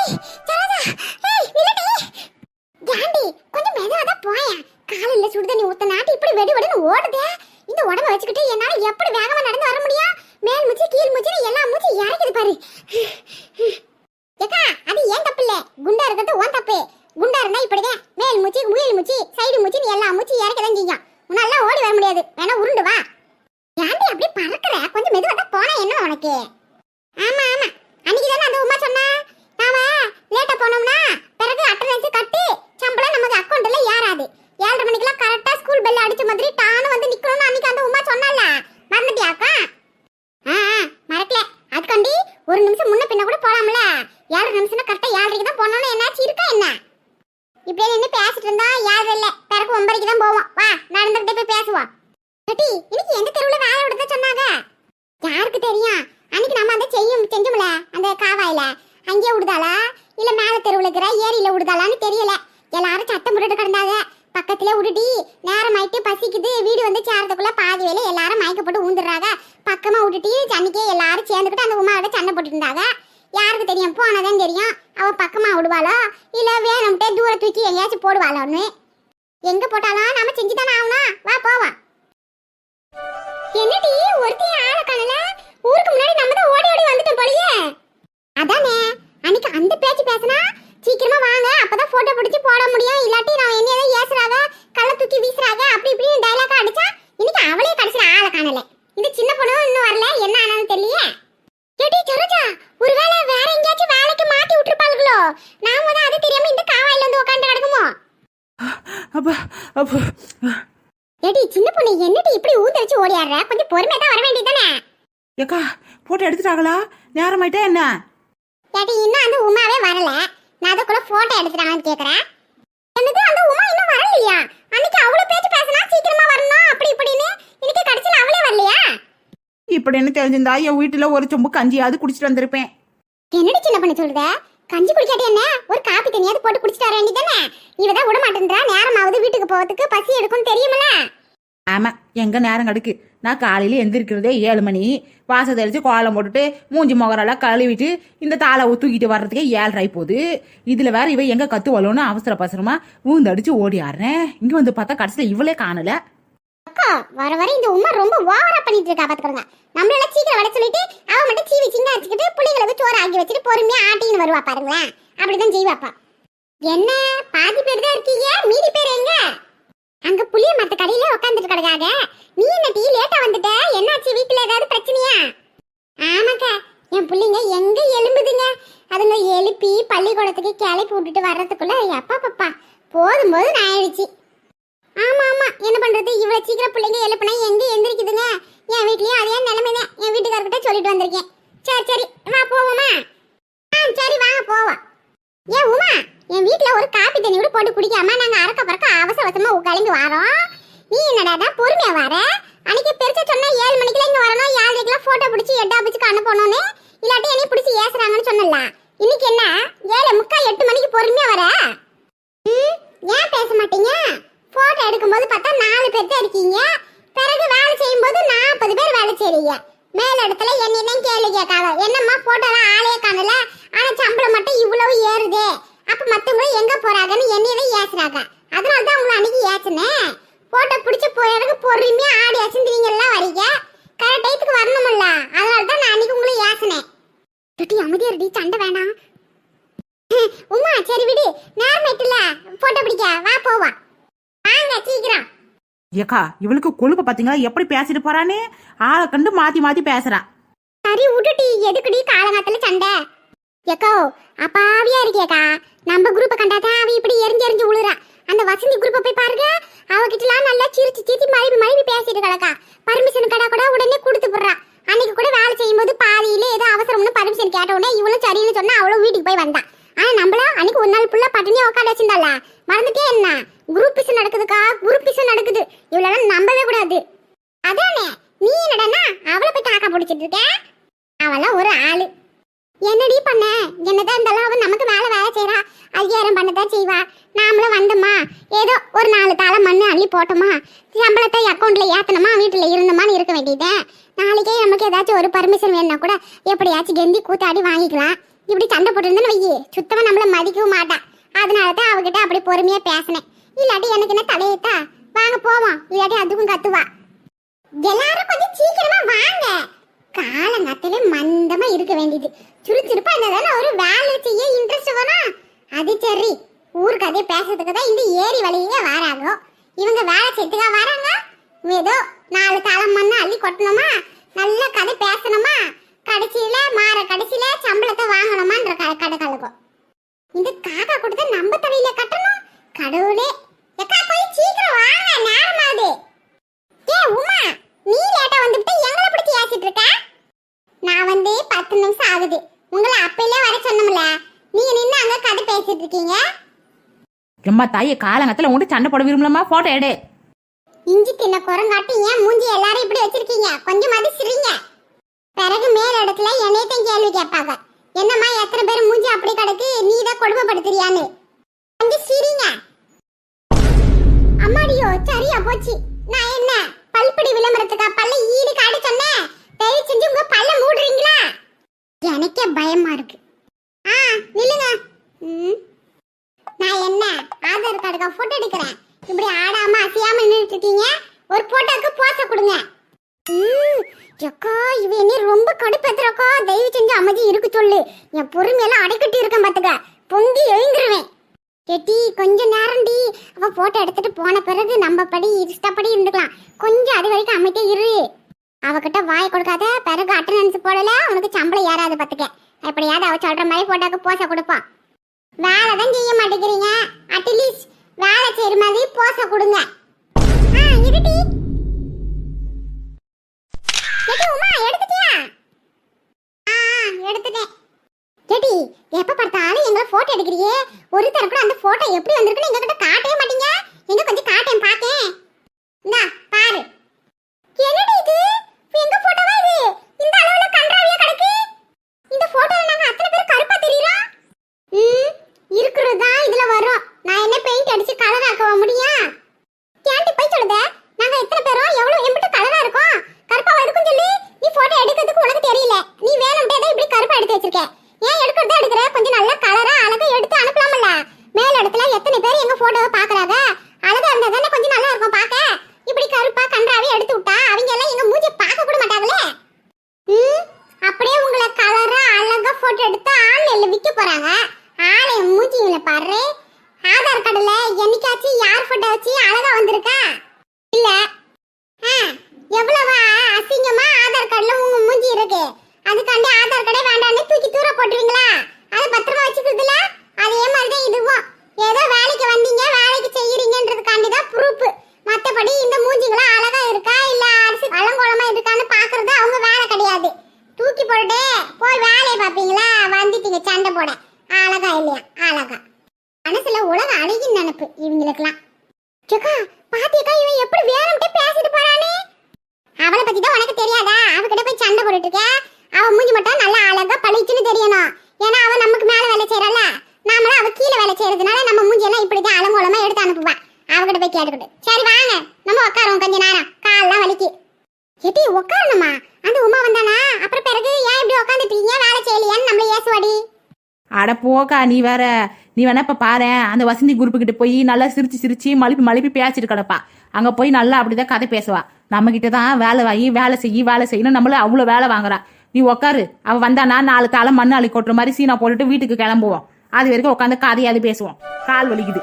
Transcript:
ஏய் கொஞ்சம் மெதுவா தான் போயேன். காலையில சுடு ஊத்த நாட்டு இப்படி வெடி வெடின்னு ஓடுதே. இந்த உடம்ப வச்சுக்கிட்டு என்னால எப்படி வேகமா நடந்து வர முடியும்? மேல் மூச்சு கீழ் மூச்சு எல்லா மூச்சு இறக்குது பாரு. ஏக்கா அது ஏன் தப்பு இல்ல? குண்டா இருக்கிறது உன் தப்பு. குண்டா இருந்தா இப்படிதான். மேல் மூச்சு முயல் மூச்சு சைடு மூச்சு எல்லா மூச்சு இறக்கதான் செய்யும். உன்னால ஓடி வர முடியாது. வேணா உருண்டு வா. ஏன்டி அப்படி பறக்குற. கொஞ்சம் மெதுவா தான் போனா என்ன உனக்கு? ஆமா ஆமா. அன்னைக்கு தானே அந்த உமா சொன்னா? லேட்டா போனோம்னா பிறகு அட்டனன்ஸ் கட்டி சம்பளம் நமக்கு அக்கௌண்ட்ல ஏறாது. ஏழரை மணிக்கெல்லாம் கரெக்டா ஸ்கூல் பெல் அடிச்ச மாதிரி டானு வந்து நிக்கணும்னு அன்னைக்கு அந்த உமா சொன்னால மறந்துட்டியாக்கா? ஆ ஆ, மறக்கல. அதுக்காண்டி ஒரு நிமிஷம் முன்ன பின்ன கூட போலாம்ல. ஏழரை நிமிஷம் கரெக்டா ஏழரைக்கு தான் போனோம்னு என்னாச்சு? இருக்கா என்ன? இப்படியே நின்று பேசிட்டு இருந்தா ஏழரை இல்ல. பிறகு ஒன்பதைக்கு தான் போவோம். வா நடந்துகிட்டே போய் பேசுவோம். கட்டி இன்னைக்கு எந்த தெருவுல வேலை விடுதா சொன்னாங்க? யாருக்கு தெரியும்? அன்னைக்கு நம்ம அந்த செய்யும் செஞ்சோம்ல அந்த காவாயில. அங்கேயே விடுதாளா? இல்ல மேல தெருவுல இருக்கிற ஏரியில விடுதாளான்னு தெரியல. எல்லாரும் சத்தம் போட்டுட்டு கிடந்தாங்க. பக்கத்துல விட்டுட்டி நேரம் ஆயிட்டு பசிக்குது. வீடு வந்து சேர்றதுக்குள்ள பாதி வேலை எல்லாரும் மயக்க போட்டு ஊந்துடுறாங்க பக்கமா விட்டுட்டி சன்னிக்கே எல்லாரும் சேர்ந்துக்கிட்டு அந்த உமாவோட சண்டை போட்டுட்டு இருந்தாங்க. யாருக்கு தெரியும்? போனதான் தெரியும். அவ பக்கமா விடுவாளோ? இல்ல வேணும்ட்டே தூர தூக்கி எங்கேயாச்சும் போடுவாளோன்னு? எங்க போட்டாலும் நம்ம செஞ்சுதானே ஆகணும். வா போவா என்னடி ஒருத்தி ஆள காணல ஊருக்கு முன்னாடி நம்ம தான் ஓடி ஓடி வந்துட்டோம் போலயே அதானே அன்னைக்கு அந்த பேச்சு பேசினா சீக்கிரமா வாங்க அப்பதான் போட்டோ பிடிச்சு போட முடியும் இல்லாட்டி நான் என்ன ஏதோ ஏசுறாங்க கள்ள தூக்கி வீசுறாங்க அப்படி இப்படின்னு டைலாக் அடிச்சா இன்னைக்கு அவளே கடைசியில ஆள காணல இந்த சின்ன பொண்ணு இன்னும் வரல என்ன ஆனாலும் தெரியல ஏடி சரோஜா ஒருவேளை வேற எங்கேயாச்சும் வேலைக்கு மாத்தி விட்டுருப்பாளுகளோ நாம தான் அது தெரியாம இந்த காவாயில வந்து உட்காந்து கிடக்குமோ அப்பா ஏடி சின்ன பொண்ணு என்னடி இப்படி ஊத்தடிச்சு ஓடியாடுற? கொஞ்சம் பொறுமையா தான் வர வேண்டியதானே ஏக்கா போட்டோ எடுத்துட்டாங்களா? நேரமாயிட்டா என்ன? ஏடி இன்னும் அந்த உமாவே வரல. நான் அதுக்குள்ள போட்டோ எடுத்துட்டாங்கன்னு கேக்குறேன். என்னது அந்த உமா இன்னும் வரலையா? அன்னைக்கு அவ்வளவு பேச்சு பேசினா சீக்கிரமா வரணும்? அப்படி இப்படின்னு இன்னைக்கு கடைசியில் அவளே வரலையா? இப்படின்னு தெரிஞ்சிருந்தா என் வீட்டுல ஒரு சொம்பு கஞ்சியாவது குடிச்சிட்டு வந்திருப்பேன். என்னடி சின்ன பண்ண சொல்லுத கஞ்சி குடிக்காட்டி என்ன? ஒரு காப்பி தண்ணியாவது போட்டு குடிச்சிட்டு வர வேண்டியதானே இவ தான் விட மாட்டேன்றா நேரமாவது வீட்டுக்கு போறதுக்கு பசி எடுக்கும் தெரியுமல ஆமா எங்க நேரம் கிடக்கு. நான் காலையில எந்திரிக்கிறதே ஏழு மணி. வாசல் தெளிச்சு கோலம் போட்டுட்டு மூஞ்சி முகரெல்லாம் கழுவிட்டு இந்த தாளை தூக்கிட்டு வர்றதுக்கே ஏழரை போகுது. இதுல வேற இவ எங்க கத்துவலோன்னு அவசர பசரமா ஊந்தடிச்சு ஓடி ஆடுறேன். இங்க வந்து பார்த்தா கடைசியில இவளே காணல. அக்கா வர வர இந்த உமா ரொம்ப ஓவரா பண்ணிட்டு இருக்கா பாத்துக்கோங்க நம்மளால சீக்கிரம் வர சொல்லிட்டு அவ மட்டும் சீவி சின்ன வச்சுக்கிட்டு பிள்ளைங்களுக்கு சோறு ஆக்கி வச்சுட்டு பொறுமையா ஆட்டின்னு வருவா பாருங்களேன். அப்படிதான் செய்வாப்பா என்ன? பாதி பேர் தான் இருக்கீங்க? மீதி பேர் எங்க? அங்க புளிய மத்த கடையில உட்காந்துட்டு கிடக்காத. நீ என்ன டீ லேட்டா வந்துட்ட? என்னாச்சு? வீட்டுல ஏதாவது பிரச்சனையா? ஆமாக்கா என் பிள்ளைங்க எங்க எலும்புதுங்க அதுங்க எழுப்பி பள்ளிக்கூடத்துக்கு கிளப்பி விட்டுட்டு வர்றதுக்குள்ள அப்பா பப்பா. போதும் போது நான் ஆயிடுச்சு. ஆமா ஆமா. என்ன பண்றது? இவ்வளவு சீக்கிரம் பிள்ளைங்க எழுப்புனா எங்க எந்திரிக்குதுங்க என் வீட்லயும் அதே நிலைமை தான் என் வீட்டுக்காரர்கிட்ட சொல்லிட்டு வந்திருக்கேன். சரி சரி. வா போவோமா? ஆ சரி வாங்க போவோம். ஏன் உமா என் வீட்ல ஒரு காப்பி தண்ணி கூட போட்டு குடிக்காம நாங்க அறக்க பறக்க அவசர அவசரமா கிளம்பி வரோம். நீ என்னடா பொறுமையா வர? அன்னைக்கு பெருசா சொன்னா ஏழு மணிக்கெல்லாம் இங்க வரணும். ஏழரைக்குலாம் போட்டோ பிடிச்சி எட்டா பிடிச்சி அனுப்பணும்னு இல்லாட்டி என்னை பிடிச்சி ஏசுறாங்கன்னு சொன்னல இன்னைக்கு என்ன? ஏழு முக்கா எட்டு மணிக்கு பொறுமையா வர? ம், ஏன் பேச மாட்டீங்க? போட்டோ எடுக்கும்போது பார்த்தா நாலு பேர் தான் இருக்கீங்க. பிறகு வேலை செய்யும்போது நாற்பது பேர் வேலை செய்றீங்க. மேல இடத்துல என்னை கேள்வி கேட்காத. என்னம்மா போட்டோலாம் ஆளே காணல. ஆனா சம்பளம் மட்டும் இவ்வளவு ஏறுது. அப்ப மத்தவங்களும் எங்க போறாங்கன்னு என்னைய ஏசுறாங்க. அதனால தான் உங்களை அன்னைக்கு ஏசுனேன். போட்டோ பிடிச்ச போயறதுக்கு பொறுமையா ஆடி அசந்துவீங்கலாம் வரீங்க. கரெக்ட் டயத்துக்கு வரணும்ல. அதனால தான் நான் அன்னைக்கு உங்களை ஏசுனேன். தொட்டி அமைதியா இருடி சண்டை வேணாம். உமா சரி விடு. நேரம் போட்டோ பிடிக்க. வா போவா. வாங்க சீக்கிரம் ஏக்கா இவளுக்கு கொழுப்ப பாத்தீங்களா? எப்படி பேசிட்டு போறானே ஆளை கண்டு மாத்தி மாத்தி பேசுறா. சரி விட்டுட்டி. எதுக்குடி காலங்காத்துல சண்டை? எக்கோ அப்பாவியா இருக்கேக்கா நம்ம குரூப்பை கண்டாதான் அவ இப்படி எரிஞ்சு எரிஞ்சு விழுறா அந்த வசந்தி குரூப்பை போய் பாருங்க. அவகிட்டலாம் நல்லா சிரிச்சு சிரிச்சு மழுப்பி மழுப்பி பேசிட்டு கிடக்கா. பர்மிஷன் கடை கூட உடனே கொடுத்து போடுறா அன்னைக்கு கூட வேலை செய்யும் போது பாதியில ஏதோ அவசரம்னு பர்மிஷன் கேட்ட உடனே இவளும் சரின்னு சொன்னா அவளும் வீட்டுக்கு போய் வந்தா. ஆனா நம்மள அன்னைக்கு ஒரு நாள் ஃபுல்லா பட்டினியா உட்கார வச்சிருந்தால மறந்துட்டே என்ன? குரூப் பிசு நடக்குதுக்கா? குரூப் பிசு நடக்குது. இவ்வளவு நம்பவே கூடாது. அதானே நீ என்னடனா அவளை போய் தாக்கா பிடிச்சிட்டு இருக்க? அவெல்லாம் ஒரு ஆளு. என்னடி பண்ண? என்னதான் இருந்தாலும் அவன் நமக்கு மேல வேலை செய்யறா ஐயாயிரம் பண்ணதான் செய்வா. நாமளும் வந்தோமா? ஏதோ ஒரு நாலு தாளை மண்ணு அள்ளி போட்டோமா? சம்பளத்தை அக்கௌண்ட்ல ஏத்தனமா வீட்டுல இருந்தோமான்னு இருக்க வேண்டியது. நாளைக்கே நமக்கு ஏதாச்சும் ஒரு பர்மிஷன் வேணும்னா கூட எப்படியாச்சும் கெந்தி கூத்தாடி வாங்கிக்கலாம். இப்படி சண்டை போட்டுருந்தேன்னு வையே சுத்தமாக நம்மள மதிக்கவும் மாட்டான் அதனால தான் அவகிட்ட அப்படி பொறுமையாக பேசினேன். இல்லாட்டி எனக்கு என்ன தலையத்தா வாங்க போவோம். இல்லாட்டி அதுக்கும் கத்துவா. எல்லாரும் கொஞ்சம் சீக்கிரமா வாங்க. காலங்கத்திலே மந்தமா இருக்க வேண்டியது. சுறுசுறுப்பா இருந்ததால ஒரு வேலை செய்ய இன்ட்ரெஸ்ட் வரும்? அது சரி. ஊர் கதையை பேசுறதுக்கு தான் இந்த ஏரி வழியே வராங்க. இவங்க வேலை செய்யறதுக்கா வராங்க? ஏதோ நாலு தலை மண்ணை அள்ளி கொட்டணுமா? நல்ல கதை பேசணுமா? கடைசியில மாற கடைசியில சம்பளத்தை வாங்கணுமான்ற கடை கலக்கும் இந்த காக்கா கொடுத்த நம்ம தலையில கட்டணும். கடவுளே. எக்கா போய் சீக்கிரம் வாங்க நேரமாகுது ஏ உமா நீ லேட்டா வந்துட்டு எங்களை பிடிச்சி ஏசிட்டு இருக்க? நான் வந்து பத்து நிமிஷம் ஆகுது. உங்களை அப்பையிலே வர சொன்னோம்ல. நீங்க நின்று அங்க கதை பேசிட்டு இருக்கீங்க. எம்மா தாயே காலங்கத்துல உங்கள்கிட்ட சண்டை போட விரும்பலமா போட்டோ எடு. இஞ்சி தின்ன குரங்காட்டி ஏன் மூஞ்சி எல்லாரும் இப்படி வச்சிருக்கீங்க? கொஞ்சமாவது சிரிங்க. பிறகு மேல் இடத்துல என்னையத்தையும் கேள்வி கேட்பாங்க. என்னம்மா எத்தனை பேர் மூஞ்சி அப்படி கிடக்கு? நீ தான் கொடுமைப்படுத்துறியான்னு. கொஞ்சம் சிரிங்க. அம்மாடியோ சரியா போச்சு. நான் என்ன பல்படி விளம்பரத்துக்கா பல்ல ஈடு காடு சொன்னேன்? தயவு செஞ்சு உங்க பல்ல மூடுறீங்களா? எனக்கே பயமா இருக்கு. ஆ நில்லுங்க. ம். நான் என்ன ஆதார் கார்டுக்கா போட்டோ எடுக்கிறேன்? இப்படி ஆடாம அசையாம நின்றுட்டு இருக்கீங்க? ஒரு போட்டோக்கு போச கொடுங்க. அக்கா இவ என்ன ரொம்ப கடுப்பேத்துறக்கா. தயவு செஞ்சு அமைதி இருக்கு சொல்லு. என் பொறுமையெல்லாம் அடைக்கட்டி இருக்கேன் பாத்துக்க. பொங்கி எழுந்துருவேன். கெட்டி கொஞ்ச நேரம்டி அவ போட்டோ எடுத்துட்டு போன பிறகு நம்ம படி இஷ்டப்படி இருந்துக்கலாம். கொஞ்சம் அது வரைக்கும் அமைதியே இரு. அவகிட்ட வாய் கொடுக்காத. பிறகு அட்டண்டன்ஸ் போடல. உனக்கு சம்பளம் ஏறாது பாத்துக்க. எப்படியாவது அவ சொல்ற மாதிரி போட்டாக்கு போச கொடுப்பான் வேலை தான் செய்ய மாட்டேங்கிறீங்க. அட்லீஸ்ட் வேலை செய்யற மாதிரி போச கொடுங்க ஆ இருட்டி கேட்டி உமா எடுத்துட்டியா ஆ எடுத்துட்டேன் கேட்டி எப்ப பார்த்தாலும் எங்களை போட்டோ எடுக்கிறியே ஒரு தர கூட அந்த போட்டோ எப்படி வந்திருக்குன்னு எங்க கிட்ட காட்டவே மாட்டீங்க எங்க கொஞ்சம் காட்டேன் பாக்கேன் இந்தா பாரு என்னடி இது எங்க போட்டோவா இது இந்த அளவுல கன்றாவியா கிடக்கு இந்த போட்டோல நாங்க அத்தனை பேர் கருப்பா தெரியறோம் ம் இருக்கிறது தான் இதுல வரும் நான் என்ன பெயிண்ட் அடிச்சு கலர் ஆக்கவா முடியும் கேண்டி போய் சொல்லுத நாங்க எத்தனை பேரும் எவ்வளவு எம்பிட்டு கலரா இருக்கோம் கருப்பா இருக்கும் சொல்லி நீ போட்டோ எடுக்கிறதுக்கு உனக்கு தெரியல நீ வேணும்ட்டே தான் இப்படி கருப்பா எடுத்து வச்சிருக்க ஏன் எடுக்கிறதா எடுக்கிற கொஞ்சம் நல்ல கலரா அழகா எடுத்து அனுப்பலாம்ல மேல் இடத்துல எத்தனை பேர் எங்க போட்டோவை பாக்குறாங்க அழகா இருந்தா தானே கொஞ்சம் நல்லா இருக்கும் பார்க்க இப்படி கருப்பா கன்றாவே எடுத்து விட்டா அவங்க எல்லாம் எங்க மூஞ்சி பார்க்க கூட மாட்டாங்களே ம், அப்படியே உங்களை கலரா அழகா போட்டோ எடுத்து ஆன்லைன்ல விற்க போறாங்க ஆளை மூஞ்சிங்கள பாரு ஆதார் கார்டுல என்னைக்காச்சும் யார் போட்டோ வச்சு அழகா வந்திருக்கா இல்ல ஆ, எவ்வளவு அசிங்கமா ஆதார் கார்டுல உங்க மூஞ்சி இருக்கு அதுக்காண்டி ஆதார் கார்டே வேண்டாம்னு தூக்கி தூர போட்டுருவீங்களா அது பத்திரமா வச்சுக்கிறதுல? அதே மாதிரி தான் இதுவும் ஏதோ வேலைக்கு வந்தீங்க வேலைக்கு செய்யறீங்கன்றதுக்காண்டி தான் ப்ரூஃப். மத்தபடி இந்த மூஞ்சிங்களா அழகா இருக்கா இல்ல அரிசி அலங்கோலமா இருக்கான்னு பாக்குறது அவங்க வேலை கிடையாது. தூக்கி போட்டுட்டு போய் வேலையை பார்ப்பீங்களா? வந்துட்டீங்க சண்டை போட. அழகா இல்லையா? அழகா. மனசுல உலக அழகின் நினைப்பு இவங்களுக்குலாம் சுக்கா பாத்தியக்கா இவன் எப்படி வேணும்ட்டே பேசிட்டு போறானே? அவளை பத்தி தான் உனக்கு தெரியாதா? அவகிட்ட போய் சண்டை போட்டுட்டு இருக்க? அவ மூஞ்சி மட்டும் நல்லா அழகா பளிச்சுன்னு தெரியணும். ஏன்னா அவ நமக்கு மேல வேலை செய்யறல நாமளும் அவ கீழே வேலை செய்யறதுனால நம்ம மூஞ்சி எல்லாம் இப்படிதான் அலங்கோலமா எடுத்து அனுப்புவா. அவகிட்ட போய் கேட்டுக்கிட்டு. சரி வாங்க. நம்ம உட்காருவோம் கொஞ்ச நேரம். கால்லாம் வலிக்கு. எட்டி உட்காரணுமா அந்த உமா வந்தானா? அப்புறம் பிறகு ஏன் இப்படி உட்காந்துட்டீங்க வேலை செய்யலையான்னு நம்மள ஏசுவாடி. அட போக்கா நீ வேற. நீ வேணா இப்ப பாரு. அந்த வசந்தி குரூப்பு கிட்ட போய் நல்லா சிரிச்சு சிரிச்சு மழுப்பி மழுப்பி பேசிட்டு கிடப்பா. அங்க போய் நல்லா அப்படிதான் கதை பேசுவா. நம்ம கிட்ட தான் வேலை வாங்கி வேலை செய்யி வேலை செய்யணும். நம்மள அவ்வளவு வேலை வாங்குறா. நீ உட்காரு அவ வந்தானா நாலு காலம் மண்ணு அள்ளி கொட்டுற மாதிரி சீனா போட்டுட்டு வீட்டுக்கு கிளம்புவோம். அது வரைக்கும் உட்காந்து கதையாவது பேசுவோம். கால் வலிக்குது.